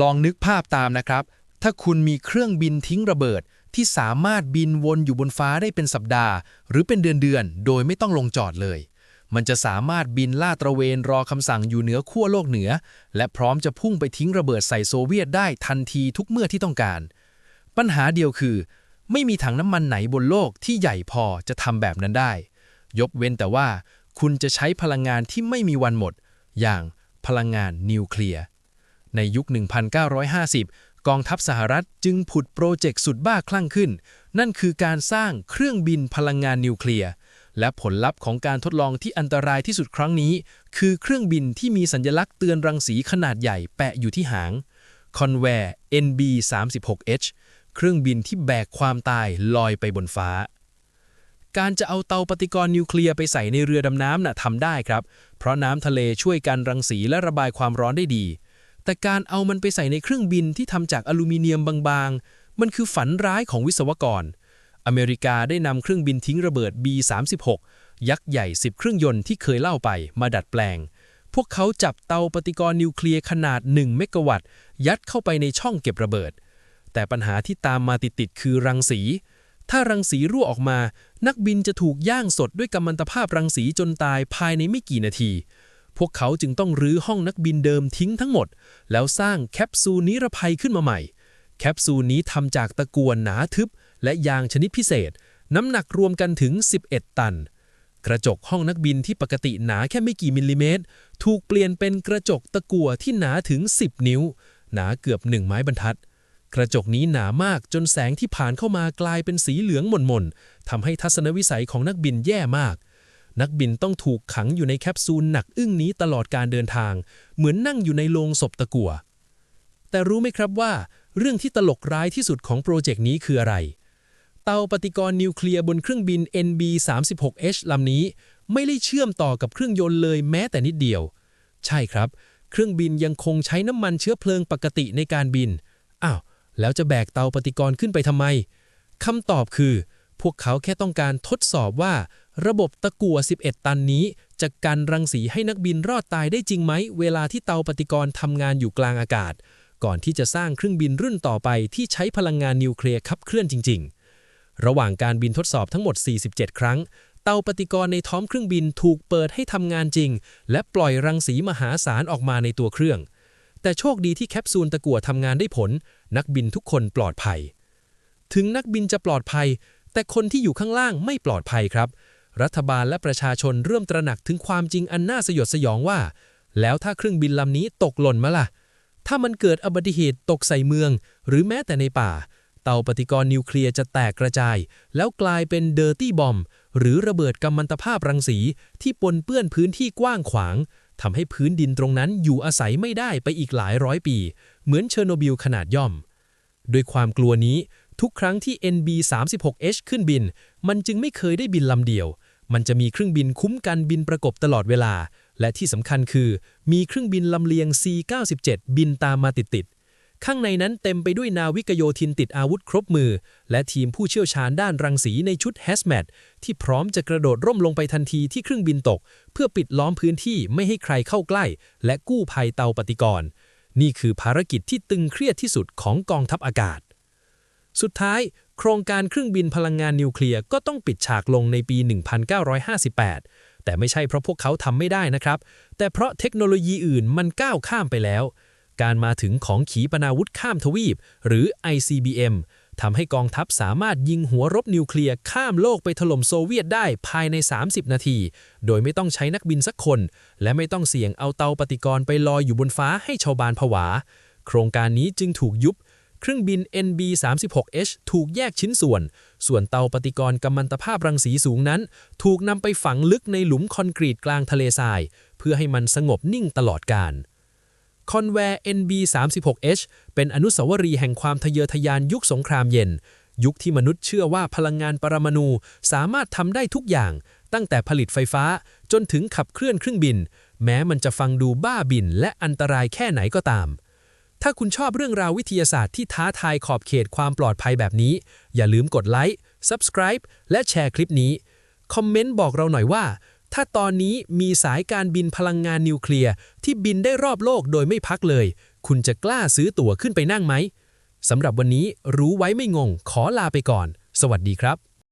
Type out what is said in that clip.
ลองนึกภาพตามนะครับ ถ้าคุณมีเครื่องบินทิ้งระเบิด ที่สามารถบินวนอยู่บนฟ้าได้เป็นสัปดาห์ หรือเป็นเดือนๆ โดยไม่ต้องลงจอดเลย มันจะสามารถบินล่าดตระเวนรอคำสั่งอยู่เหนือขั้วโลกเหนือ และพร้อมจะพุ่งไปทิ้งระเบิดใส่โซเวียตได้ทันทีทุกเมื่อที่ต้องการ ปัญหาเดียวคือ ไม่มีถังน้ำมันไหนบนโลกที่ใหญ่พอจะทำแบบนั้นได้ ยกเว้นแต่ว่า คุณจะใช้พลังงานที่ไม่มีวันหมด อย่างพลังงานนิวเคลียร์ ในยุค 1950 กองทัพสหรัฐจึงผุดโปรเจกต์สุดบ้าคลั่งขึ้น นั่นคือการสร้างเครื่องบินพลังงานนิวเคลียร์และผลลัพธ์ของการทดลองที่อันตรายที่สุดครั้งนี้ คือเครื่องบินที่มีสัญลักษณ์เตือนรังสีขนาดใหญ่แปะอยู่ที่หาง Convair NB36H เครื่องบินที่แบกความตายลอยไปบนฟ้า การจะเอาเตาปฏิกรณ์นิวเคลียร์ไปใส่ในเรือดำน้ำน่ะทำได้ครับ เพราะน้ำทะเลช่วยกันรังสีและระบายความร้อนได้ดี แต่การเอามันไปใส่ในเครื่องบินที่ทำจากอลูมิเนียมบางๆ มันคือฝันร้ายของวิศวกร อเมริกาได้นำเครื่องบินทิ้งระเบิด B36 ยักษ์ใหญ่ 10 เครื่องยนต์ที่เคยเล่าไปมาดัดแปลง พวกเขาจับเตาปฏิกรณ์นิวเคลียร์ขนาด 1 เมกะวัตต์ ยัดเข้าไปในช่องเก็บระเบิด แต่ปัญหาที่ตามมาติดๆคือรังสี ถ้ารังสีรั่วออกมา นักบินจะถูกย่างสดด้วยกัมมันตภาพรังสีจนตายภายในไม่กี่นาที พวกเขาจึงต้องรื้อห้องนักบินเดิมทิ้งทั้งหมด แล้วสร้างแคปซูลนิรภัยขึ้นมาใหม่ แคปซูลนี้ทำจากตะกวนหนาทึบ และยางชนิดพิเศษ น้ำหนักรวมกันถึง 11 ตัน กระจกห้องนักบินที่ปกติหนาแค่ไม่กี่มิลลิเมตร ถูกเปลี่ยนเป็นกระจกตะกัวที่หนาถึง 10 นิ้ว หนาเกือบหนึ่งไม้บรรทัด กระจกนี้หนามากจนแสงที่ผ่านเข้ามากลายเป็นสีเหลืองหม่นๆทำให้ทัศนวิสัยของนักบินแย่มาก นักบินต้องถูกขังอยู่ในแคปซูลหนักอึ้งนี้ตลอดการเดินทาง เหมือนนั่งอยู่ในโลงศพตะกั่ว แต่รู้ไหมครับว่า เรื่องที่ตลกร้ายที่สุดของโปรเจกต์นี้คืออะไร เตาปฏิกรณ์นิวเคลียร์บนเครื่องบิน NB36H ลำนี้ ไม่ได้เชื่อมต่อกับเครื่องยนต์เลยแม้แต่นิดเดียว ใช่ครับ เครื่องบินยังคงใช้น้ำมันเชื้อเพลิงปกติในการบิน อ้าว แล้วจะแบกเตาปฏิกรณ์ขึ้นไปทำไมคำตอบคือ พวกเขาแค่ต้องการทดสอบว่า ระบบตะกั่ว 11 ตันนี้ จะกันรังสีให้นักบินรอดตายได้จริงไหม เวลาที่เตาปฏิกรณ์ทำงานอยู่กลางอากาศ ก่อนที่จะสร้างเครื่องบินรุ่นต่อไปที่ใช้พลังงานนิวเคลียร์ขับเคลื่อนจริง ๆ ระหว่างการบินทดสอบทั้งหมด 47 ครั้ง เตาปฏิกรณ์ในท้องเครื่องบินถูกเปิดให้ทำงานจริง และปล่อยรังสีมหาศาลออกมาในตัวเครื่อง แต่โชคดีที่แคปซูลตะกั่วทำงานได้ผล นักบินทุกคนปลอดภัย ถึงนักบินจะปลอดภัย แต่คนที่อยู่ข้างล่างไม่ปลอดภัยครับ รัฐบาลและประชาชนเริ่มตระหนักถึงความจริงอันน่าสยดสยองว่า แล้วถ้าเครื่องบินลำนี้ตกหล่นมาล่ะ ถ้ามันเกิดอุบัติเหตุตกใส่เมือง หรือแม้แต่ในป่า เตาปฏิกรณ์นิวเคลียร์จะแตกกระจาย แล้วกลายเป็นเดอร์ตี้บอมหรือระเบิดกัมมันตภาพรังสีที่ปนเปื้อนพื้นที่กว้างขวางทำให้พื้นดินตรงนั้นอยู่อาศัยไม่ได้ไปอีกหลายร้อยปี เหมือนเชอร์โนบิลขนาดย่อม ด้วยความกลัวนี้ทุกครั้งที่ NB36H ขึ้นบิน มันจึงไม่เคยได้บินลำเดียว มันจะมีเครื่องบินคุ้มกันบินประกบตลอดเวลา และที่สำคัญคือ มีเครื่องบินลำเลียง C97 บินตามมาติดๆ ข้างในนั้นเต็มไปด้วยนาวิกโยธินติดอาวุธครบมือ และทีมผู้เชี่ยวชาญด้านรังสีในชุดแฮสแมทที่พร้อมจะกระโดดร่มลงไปทันทีที่เครื่องบินตก เพื่อปิดล้อมพื้นที่ไม่ให้ใครเข้าใกล้ และกู้ภัยเตาปฏิกรณ์นี่คือภารกิจที่ตึงเครียดที่สุดของกองทัพอากาศ สุดท้าย โครงการเครื่องบินพลังงานนิวเคลียร์ก็ต้องปิดฉากลงในปี 1958 แต่ไม่ใช่เพราะพวกเขาทำไม่ได้นะครับ แต่เพราะเทคโนโลยีอื่นมันก้าวข้ามไปแล้ว การมาถึงของขีปนาวุธข้ามทวีป หรือ ICBM ทำให้กองทัพสามารถยิงหัวรบนิวเคลียร์ข้ามโลกไปถล่มโซเวียตได้ภายใน 30 นาที โดยไม่ต้องใช้นักบินสักคน และไม่ต้องเสี่ยงเอาเตาปฏิกรณ์ไปลอยอยู่บนฟ้าให้ชาวบ้านผวา โครงการนี้จึงถูกยุบ เครื่องบิน NB36H ถูกแยกชิ้นส่วน ส่วนเตาปฏิกรณ์กัมมันตภาพรังสีสูงนั้น ถูกนำไปฝังลึกในหลุมคอนกรีตกลางทะเลทราย เพื่อให้มันสงบนิ่งตลอดกาลคอนแวร์ NB36H เป็นอนุสาวรีย์แห่งความทะเยอทะยานยุคสงครามเย็น ยุคที่มนุษย์เชื่อว่าพลังงานปรมาณูสามารถทำได้ทุกอย่าง ตั้งแต่ผลิตไฟฟ้าจนถึงขับเคลื่อนเครื่องบิน แม้มันจะฟังดูบ้าบินและอันตรายแค่ไหนก็ตาม ถ้าคุณชอบเรื่องราววิทยาศาสตร์ที่ท้าทายขอบเขตความปลอดภัยแบบนี้ อย่าลืมกดไลค์ Subscribe และแชร์คลิปนี้ คอมเมนต์บอกเราหน่อยว่า ถ้าตอนนี้มีสายการบินพลังงานนิวเคลียร์ที่บินได้รอบโลกโดยไม่พักเลย คุณจะกล้าซื้อตั๋วขึ้นไปนั่งไหมสำหรับวันนี้รู้ไว้ไม่งง ขอลาไปก่อน สวัสดีครับ